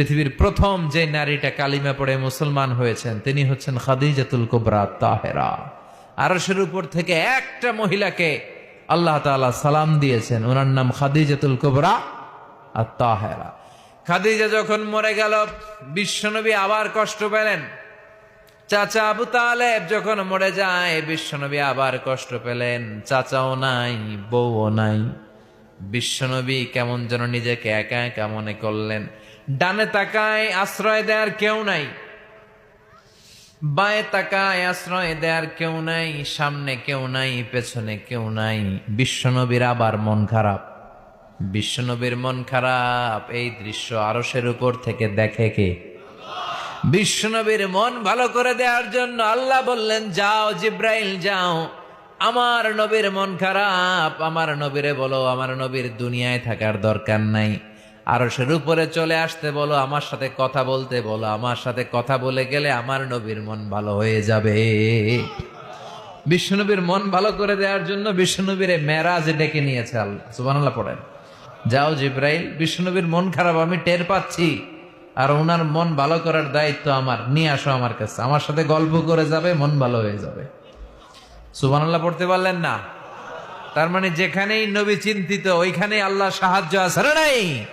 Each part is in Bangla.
পৃথিবীর প্রথম যে নারীটা কালিমা পড়ে মুসলমান হয়েছেন, তিনি হচ্ছেন খাদিজাতুল কুবরা তাহেরা। আরশের উপর থেকে একটা মহিলাকে আল্লাহ তাআলা সালাম দিয়েছেন, ওনার নাম খাদিজাতুল কুবরা আর তাহেরা খাদিজা যখন মরে গেল, বিশ্বনবী আবার কষ্ট পেলেন। চাচা আবু তালেব যখন মরে যায়, বিশ্বনবী আবার কষ্ট পেলেন। চাচাও নাই, বউও নাই। বিশ্বনবী কেমন যেন নিজেকে একা একা মনে করলেন। ডানে তাকায় আশ্রয় দেওয়ার কেউ নাই। বায়ে তাকায় আশ্রয় দেওয়ার কেউ নাই। সামনে কেউ নাই, পেছনে কেউ নাই। বিশ্বনবীর আবার মন খারাপ। বিশ্বনবীর মন খারাপ, এই দৃশ্য আরসের উপর থেকে দেখে কে? বিশ্বনবীর মন ভালো করে দেওয়ার জন্য আল্লাহ বললেন, যাও জিব্রাইল, যাও। আমার নবীর মন খারাপ, আমার নবীরে বলো, আমার নবীর দুনিয়ায় থাকার দরকার নাই। আরশের উপরে চলে আসতে বলো, আমার সাথে কথা বলতে বলো, আমার সাথে কথা বলে গেলে আমার নবীর মন ভালো হয়ে যাবে। বিশ্বনবীর মন ভালো করে দেওয়ার জন্য বিশ্বনবীর মেরাজ ডেকে নিয়েছে আল্লাহ, সুবহানাল্লাহ পড়েন। যাও জিব্রাইল, বিশ্বনবীর মন খারাপ, আমি টের পাচ্ছি, আর ওনার মন ভালো করার দায়িত্ব আমার, নিয়ে আসো আমার কাছে, আমার সাথে গল্প করে যাবে, মন ভালো হয়ে যাবে। সুবহানাল্লাহ, পড়তে পারলেন না? তার মানে যেখানেই নবী চিন্তিত, ওইখানেই আল্লাহ সাহায্য না নাই?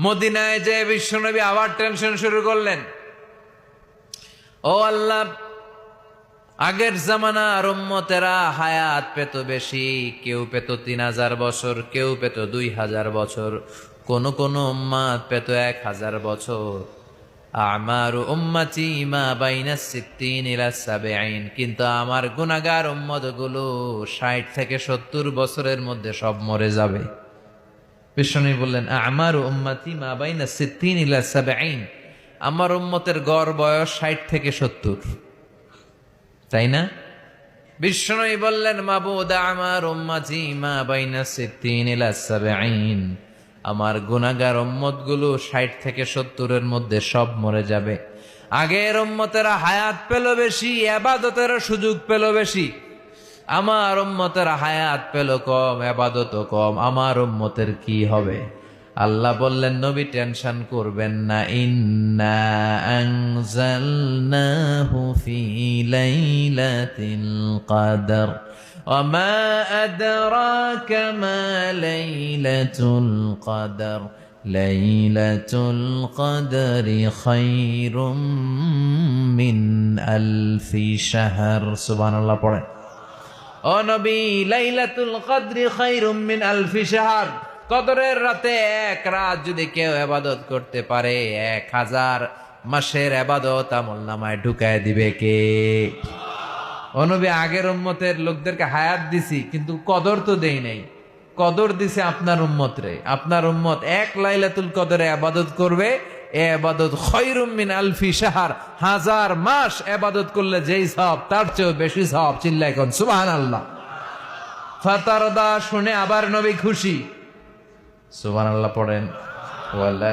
মদিনায় যে বিশ্বনবী আবার টেনশন শুরু করলেন। ও আল্লাহ, আগের জামানার উম্মতেরা হায়াত পেত বেশি, কেউ পেত তিন হাজার বছর, কেউ পেত দুই হাজার বছর, কোন কোন উম্মাত পেত এক হাজার বছর। আমার উম্মাতি মা বাইনা সিদ্দিন ইলা সাবেআইন কিন্তু আমার গুনাগার উম্মতগুলো ষাট থেকে সত্তর বছরের মধ্যে সব মরে যাবে। বিষ্ণু বললেন, আমার উম্মাতি মা বাইনা সিদ্দিন ইলা সাবেআইন আমার উম্মতের গড় বয়স ষাট থেকে সত্তর। তাই না? বিষ্ণুই বললেন, মাবুদ, আমার উম্মাতি মা বাইনা সিদ্দিন ইলা সাবেআইন আমার গুনাগার উম্মতগুলো ষাট থেকে সত্তরের মধ্যে সব মরে যাবে। আগের উম্মতেরা হায়াত পেল বেশি আবাদতের সুযোগ পেল বেশি। আমার উম্মতের হায়াত পেল কম আবাদত কম। আমার উম্মতের কি হবে? আল্লাহ বললেন, নবী, টেনশন করবেন না। ইন্না আনজালনাহু ফি وما أدراك ما ليلة القدر ليلة القدر خير من ألف شهر سبحان الله পড়েন ও নবী লাইলাতুল কদরি খায়রুম মিন আলফি শাহর কদরের রাতে এক রাত যদি কেউ আবাদত করতে পারে এক হাজার মাসের আবাদত আমল নামায় ঢুকায় দিবে কে অনবী আগের উম্মতের লোকদেরকে হায়াত দিছি, কিন্তু কদর তো দেই নাই। কদর দিছে আপনার উম্মত রে। আপনার উম্মত এক লাইলাতুল কদরে আবাদত করবে, এ আবাদত খৈরুম মিন আলফি শাহার। হাজার মাস আবাদত করলে যেই সব, তার চেয়েও বেশি সব চিল্লাই কোন সুবহান আল্লাহ ফাতারদা শুনে আবার নবী খুশি। সুবহান আল্লাহ পড়েন। ওয়ালা